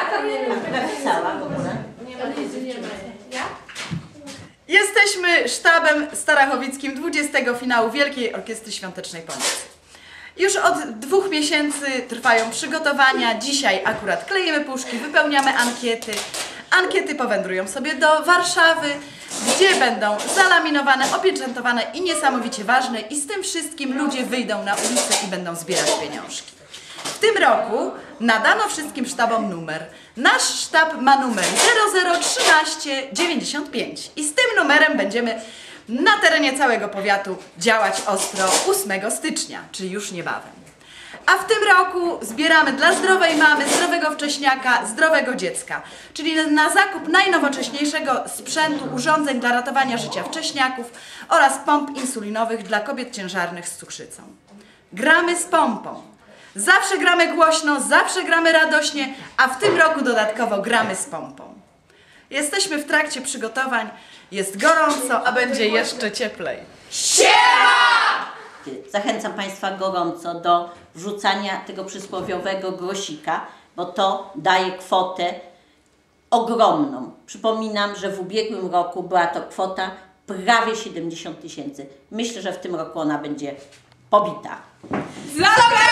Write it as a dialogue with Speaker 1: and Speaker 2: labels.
Speaker 1: A tam nie.
Speaker 2: Napisała w ogóle.
Speaker 1: Nie ma nic, nie ma. Ja?
Speaker 3: Jesteśmy sztabem starachowickim 20 finału Wielkiej Orkiestry Świątecznej Pomocy. Już od dwóch miesięcy trwają przygotowania. Dzisiaj akurat klejemy puszki, wypełniamy ankiety. Ankiety powędrują sobie do Warszawy, gdzie będą zalaminowane, opieczętowane i niesamowicie ważne. I z tym wszystkim ludzie wyjdą na ulicę i będą zbierać pieniążki. Tym roku nadano wszystkim sztabom numer. Nasz sztab ma numer 001395 i z tym numerem będziemy na terenie całego powiatu działać ostro 8 stycznia, czyli już niebawem. A w tym roku zbieramy dla zdrowej mamy, zdrowego wcześniaka, zdrowego dziecka, czyli na zakup najnowocześniejszego sprzętu, urządzeń dla ratowania życia wcześniaków oraz pomp insulinowych dla kobiet ciężarnych z cukrzycą. Gramy z pompą. Zawsze gramy głośno, zawsze gramy radośnie, a w tym roku dodatkowo gramy z pompą. Jesteśmy w trakcie przygotowań, jest gorąco, a będzie jeszcze cieplej.
Speaker 2: Zachęcam Państwa gorąco do wrzucania tego przysłowiowego grosika, bo to daje kwotę ogromną. Przypominam, że w ubiegłym roku była to kwota prawie 70 tysięcy. Myślę, że w tym roku ona będzie pobita.
Speaker 1: Zapraszam!